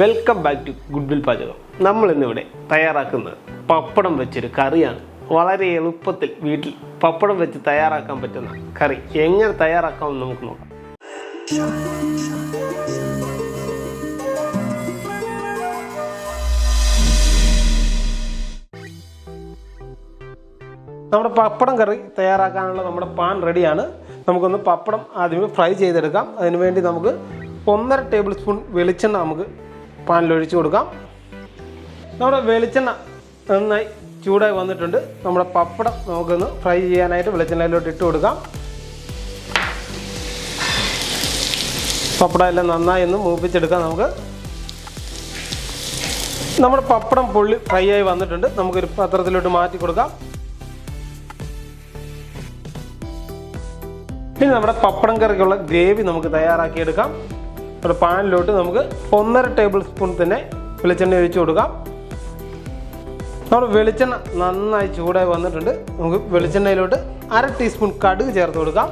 Welcome back to good will പാചകം നമ്മൾ ഇന്നിവിടെ തയ്യാറാക്കുന്നത് പപ്പടം വെച്ചൊരു കറിയാണ്. വളരെ എളുപ്പത്തിൽ വീട്ടിൽ പപ്പടം വെച്ച് തയ്യാറാക്കാൻ പറ്റുന്ന കറി. എങ്ങനെ തയ്യാറാക്കാമെന്ന് നമുക്ക് നോക്കാം. നമ്മുടെ പപ്പടം കറി തയ്യാറാക്കാനുള്ള നമ്മുടെ പാൻ റെഡിയാണ് നമുക്കൊന്ന് പപ്പടം ആദ്യമേ ഫ്രൈ ചെയ്തെടുക്കാം. അതിനുവേണ്ടി നമുക്ക് ഒന്നര ടേബിൾ സ്പൂൺ വെളിച്ചെണ്ണ നമുക്ക് പാനിൽ ഒഴിച്ച് കൊടുക്കാം. നമ്മുടെ വെളിച്ചെണ്ണ നന്നായി ചൂടായി വന്നിട്ടുണ്ട്. നമ്മുടെ പപ്പടം നമുക്കൊന്ന് ഫ്രൈ ചെയ്യാനായിട്ട് വെളിച്ചെണ്ണയിലോട്ട് ഇട്ട് കൊടുക്കാം. പപ്പടം എല്ലാം നന്നായി ഒന്ന് മൂപ്പിച്ചെടുക്കാം നമുക്ക്. നമ്മുടെ പപ്പടം പൊള്ളി ഫ്രൈ ആയി വന്നിട്ടുണ്ട്. നമുക്കൊരു പത്രത്തിലോട്ട് മാറ്റി കൊടുക്കാം. ഇനി നമ്മുടെ പപ്പടം കറിക്കുള്ള ഗ്രേവി നമുക്ക് തയ്യാറാക്കിയെടുക്കാം. ഒരു പാനിലോട്ട് നമുക്ക് ഒന്നര ടേബിൾ സ്പൂൺ തന്നെ വെളിച്ചെണ്ണ ഒഴിച്ചു കൊടുക്കാം. നമ്മുടെ വെളിച്ചെണ്ണ നന്നായി ചൂടായി വന്നിട്ടുണ്ട്. നമുക്ക് വെളിച്ചെണ്ണയിലോട്ട് അര ടീസ്പൂൺ കടുക് ചേർത്ത് കൊടുക്കാം.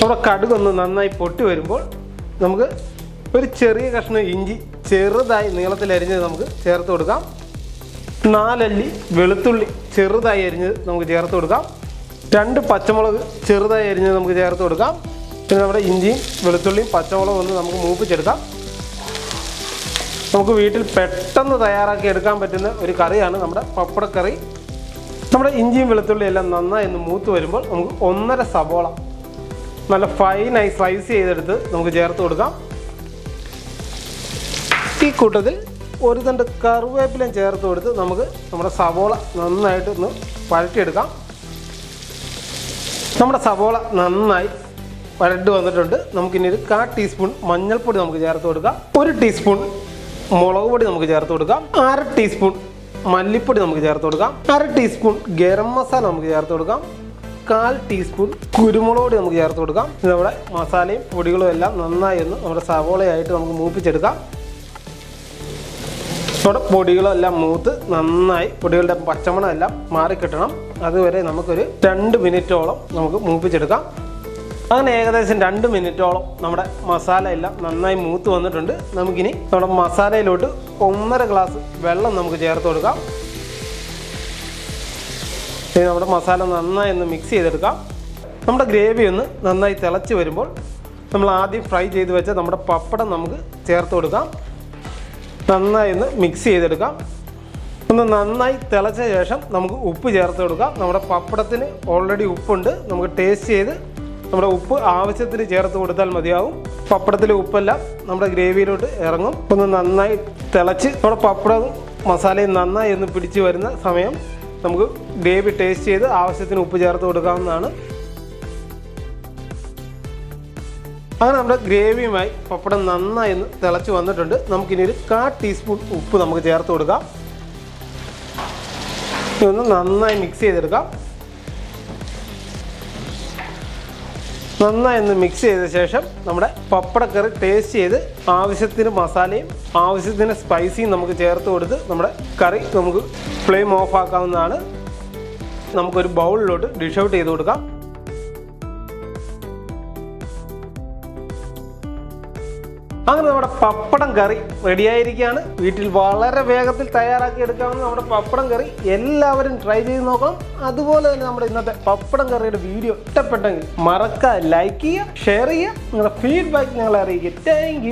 നമ്മുടെ കടുക് ഒന്ന് നന്നായി പൊട്ടി വരുമ്പോൾ നമുക്ക് ഒരു ചെറിയ കഷ്ണം ഇഞ്ചി ചെറുതായി നീളത്തിൽ അരിഞ്ഞത് നമുക്ക് ചേർത്ത് കൊടുക്കാം. നാലല്ലി വെളുത്തുള്ളി ചെറുതായി അരിഞ്ഞത് നമുക്ക് ചേർത്ത് കൊടുക്കാം. രണ്ട് പച്ചമുളക് ചെറുതായി അരിഞ്ഞത് നമുക്ക് ചേർത്ത് കൊടുക്കാം. പിന്നെ നമ്മുടെ ഇഞ്ചിയും വെളുത്തുള്ളിയും പച്ചമുളകും ഒന്ന് നമുക്ക് മൂപ്പിച്ചെടുക്കാം. നമുക്ക് വീട്ടിൽ പെട്ടെന്ന് തയ്യാറാക്കി എടുക്കാൻ പറ്റുന്ന ഒരു കറിയാണ് നമ്മുടെ പപ്പടക്കറി. നമ്മുടെ ഇഞ്ചിയും വെളുത്തുള്ളിയും എല്ലാം നന്നായി ഒന്ന് മൂത്ത് വരുമ്പോൾ നമുക്ക് ഒന്നര സബോള നല്ല ഫൈനായി സ്ലൈസ് ചെയ്തെടുത്ത് നമുക്ക് ചേർത്ത് കൊടുക്കാം. ഈ കൂട്ടത്തിൽ ഒരു തണ്ട് കറിവേപ്പിലയും ചേർത്ത് കൊടുത്ത് നമുക്ക് നമ്മുടെ സവോള നന്നായിട്ട് ഒന്ന് വഴറ്റിയെടുക്കാം നമ്മുടെ സവോള നന്നായി വഴണ്ട് വന്നിട്ടുണ്ട്. നമുക്കിനി ഒരു കാ ടീസ്പൂൺ മഞ്ഞൾപ്പൊടി നമുക്ക് ചേർത്ത് കൊടുക്കാം. ഒരു ടീസ്പൂൺ മുളക് പൊടി നമുക്ക് ചേർത്ത് കൊടുക്കാം. അര ടീസ്പൂൺ മല്ലിപ്പൊടി നമുക്ക് ചേർത്ത് കൊടുക്കാം. അര ടീസ്പൂൺ ഗരം മസാല നമുക്ക് ചേർത്ത് കൊടുക്കാം. കാൽ ടീസ്പൂൺ കുരുമുളക് പൊടി നമുക്ക് ചേർത്ത് കൊടുക്കാം. ഇത് നമ്മുടെ മസാലയും പൊടികളും എല്ലാം നന്നായി ഒന്ന് നമ്മുടെ സവോളയായിട്ട് നമുക്ക് മൂപ്പിച്ചെടുക്കാം. നമ്മുടെ പൊടികളെല്ലാം മൂത്ത് നന്നായി പൊടികളുടെ പച്ചമണം എല്ലാം മാറിക്കിട്ടണം. അതുവരെ നമുക്കൊരു രണ്ട് മിനിറ്റോളം നമുക്ക് മൂപ്പിച്ചെടുക്കാം. അങ്ങനെ ഏകദേശം രണ്ട് മിനിറ്റോളം നമ്മുടെ മസാല എല്ലാം നന്നായി മൂത്ത് വന്നിട്ടുണ്ട്. നമുക്കിനി നമ്മുടെ മസാലയിലോട്ട് ഒന്നര ഗ്ലാസ് വെള്ളം നമുക്ക് ചേർത്ത് കൊടുക്കാം. ഇനി നമ്മുടെ മസാല നന്നായി ഒന്ന് മിക്സ് ചെയ്തെടുക്കാം. നമ്മുടെ ഗ്രേവി ഒന്ന് നന്നായി തിളച്ച് വരുമ്പോൾ നമ്മൾ ആദ്യം ഫ്രൈ ചെയ്ത് വെച്ച നമ്മുടെ പപ്പടം നമുക്ക് ചേർത്ത് കൊടുക്കാം. നന്നായി ഒന്ന് മിക്സ് ചെയ്തെടുക്കാം. ഒന്ന് നന്നായി തിളച്ച ശേഷം നമുക്ക് ഉപ്പ് ചേർത്ത് കൊടുക്കാം. നമ്മുടെ പപ്പടത്തിന് ഓൾറെഡി ഉപ്പുണ്ട്. നമുക്ക് ടേസ്റ്റ് ചെയ്ത് നമ്മുടെ ഉപ്പ് ആവശ്യത്തിന് ചേർത്ത് കൊടുത്താൽ മതിയാവും. പപ്പടത്തിലെ ഉപ്പെല്ലാം നമ്മുടെ ഗ്രേവിയിലോട്ട് ഇറങ്ങും. ഒന്ന് നന്നായി തിളച്ച് നമ്മുടെ പപ്പടവും മസാലയും നന്നായി ഒന്ന് പിടിച്ച് വരുന്ന സമയം നമുക്ക് ഗ്രേവി ടേസ്റ്റ് ചെയ്ത് ആവശ്യത്തിന് ഉപ്പ് ചേർത്ത് കൊടുക്കാവുന്നതാണ്. അങ്ങനെ നമ്മുടെ ഗ്രേവിയുമായി പപ്പടം നന്നായി ഒന്ന് തിളച്ച് വന്നിട്ടുണ്ട്. നമുക്കിനി ഒരു കാ ടീസ്പൂൺ ഉപ്പ് നമുക്ക് ചേർത്ത് കൊടുക്കാം. ഇതൊന്ന് നന്നായി മിക്സ് ചെയ്തെടുക്കാം. നന്നായി ഒന്ന് മിക്സ് ചെയ്ത ശേഷം നമ്മുടെ പപ്പടക്കറി ടേസ്റ്റ് ചെയ്ത് ആവശ്യത്തിന് മസാലയും ആവശ്യത്തിന് സ്പൈസിയും നമുക്ക് ചേർത്ത് കൊടുത്ത് നമ്മുടെ കറി നമുക്ക് ഫ്ലെയിം ഓഫ് ആക്കാവുന്നതാണ്. നമുക്കൊരു ബൗളിലോട്ട് ഡിഷ് ഔട്ട് ചെയ്ത് കൊടുക്കാം. അങ്ങനെ നമ്മുടെ പപ്പടം കറി റെഡിയായിരിക്കുകയാണ്. വീട്ടിൽ വളരെ വേഗത്തിൽ തയ്യാറാക്കി എടുക്കാവുന്ന നമ്മുടെ പപ്പടം കറി എല്ലാവരും ട്രൈ ചെയ്ത് നോക്കണം. അതുപോലെ തന്നെ നമ്മുടെ ഇന്നത്തെ പപ്പടം കറിയുടെ വീഡിയോ ഇഷ്ടപ്പെട്ടെങ്കിൽ മറക്കാതെ ലൈക്ക് ചെയ്യുക ഷെയർ ചെയ്യുക. നിങ്ങളുടെ ഫീഡ്ബാക്ക് ഞങ്ങളെ അറിയിക്കുക. താങ്ക്